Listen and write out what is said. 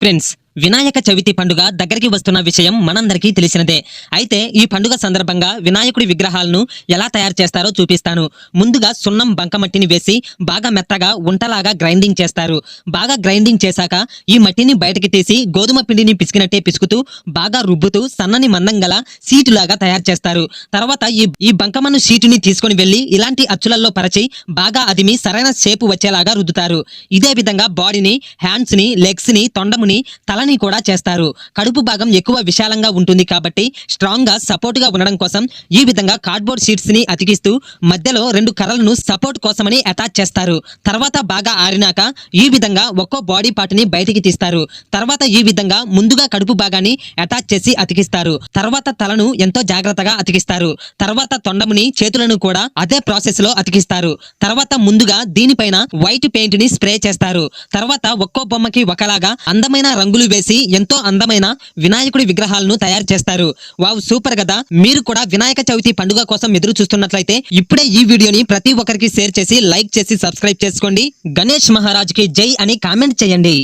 Prince. Vinayaka Chavithi పండుగ దగ్గరికి వస్తున్న విషయం మనందరికీ తెలిసినదే. అయితే ఈ పండుగ సందర్భంగా వినాయకుడి విగ్రహాలను ఎలా తయారు చేస్తారో చూపిస్తాను. ముందుగా సున్నం బంకమట్టిని వేసి బాగా మెత్తగా ఉంటలాగా గ్రైండింగ్ చేస్తారు. బాగా గ్రైండింగ్ చేశాక ఈ మట్టిని బయటకి తీసి గోధుమ పిండిని పిసికినట్టే పిసుకుతూ బాగా రుబ్బుతూ సన్నని మందం గల సీటులాగా తయారు చేస్తారు. తర్వాత ఈ ఈ బంకమను సీటుని తీసుకొని వెళ్ళి ఇలాంటి అచ్చులలో పరచి బాగా అదిమి సరైన షేపు వచ్చేలాగా రుద్దుతారు. ఇదే విధంగా బాడీని హ్యాండ్స్ని లెగ్స్ని తలని కూడా చేస్తారు. కడుపు భాగం ఎక్కువ విశాలంగా ఉంటుంది కాబట్టి స్ట్రాంగ్గా సపోర్ట్గా ఉండడం కోసం ఈ విధంగా కార్డ్బోర్డ్ షీట్స్ని అతికిస్తూ మధ్యలో రెండు కర్రలను సపోర్ట్ కోసమని అటాచ్ చేస్తారు. తర్వాత బాగా ఆరినాక ఈ విధంగా ఒక్కో బాడీ పార్ట్ని బయటికి తీస్తారు. తర్వాత ఈ విధంగా ముందుగా కడుపు భాగాన్ని అటాచ్ చేసి అతికిస్తారు. తర్వాత తలను ఎంతో జాగ్రత్తగా అతికిస్తారు. తర్వాత తొండముని చేతులను కూడా అదే ప్రాసెస్లో అతికిస్తారు. తర్వాత ముందుగా దీనిపైన వైట్ పెయింట్ని స్ప్రే చేస్తారు. తర్వాత ఒక్కో బొమ్మకి ఒకలాగా అందమైన రంగులు వేసి ఎంతో అందమైన వినాయకుడి విగ్రహాలను తయారు చేస్తారు. వావ్ సూపర్ కదా. మీరు కూడా వినాయక చవితి పండుగ కోసం ఎదురు చూస్తున్నట్లయితే ఇప్పుడే ఈ వీడియోని ప్రతి ఒక్కరికి షేర్ చేసి లైక్ చేసి సబ్స్క్రైబ్ చేసుకోండి. గణేష్ మహారాజ్కి జై అని కామెంట్ చేయండి.